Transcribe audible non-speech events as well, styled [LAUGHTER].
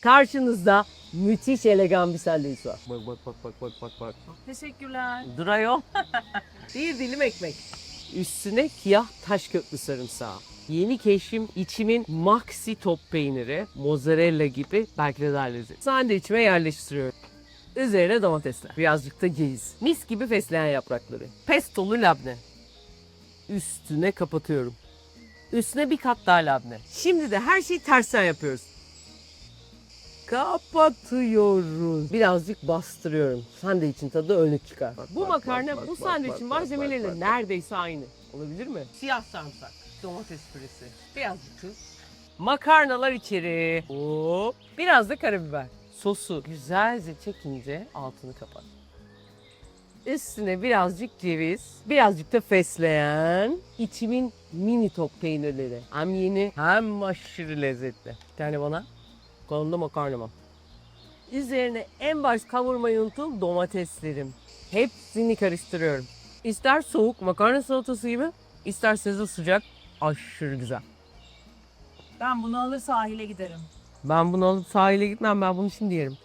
Karşınızda müthiş elegan bir sandviç var. Bak bak bak bak bak bak bak. Teşekkürler. Dur ayol. [LAUGHS] bir dilim ekmek. Üstüne siyah taş köklü sarımsağı. Yeni keşfim içimin maxi top peyniri, mozzarella gibi belki de daha lezzetli. Sandviçime yerleştiriyorum. Üzerine domatesler. Birazcık da ceviz. Mis gibi fesleğen yaprakları. Pestolu labne. Üstüne kapatıyorum. Üstüne bir kat daha labne. Şimdi de her şeyi tersten yapıyoruz. Kapatıyoruz. Birazcık bastırıyorum. Sandviçin tadı önlük çıkar. bu makarna bu sandviçin malzemeleriyle neredeyse aynı. Olabilir mi? Siyah sarımsak, domates püresi, birazcık tuz. Makarnalar içeri. Hop. Biraz da karabiber. Sosu güzelce çekince altını kapat. Üstüne birazcık ceviz, birazcık da fesleğen, içimin mini top peynirleri. Hem yeni hem aşırı lezzetli. Bir tane bana, kolumda makarnama. Üzerine en baş kavurmayı unuttum domateslerim. Hepsini karıştırıyorum. İster soğuk makarna salatası gibi, isterseniz de sıcak aşırı güzel. Ben bunu alır sahile giderim. Ben bunu alıp sahile gitmem ben bunu şimdi yerim.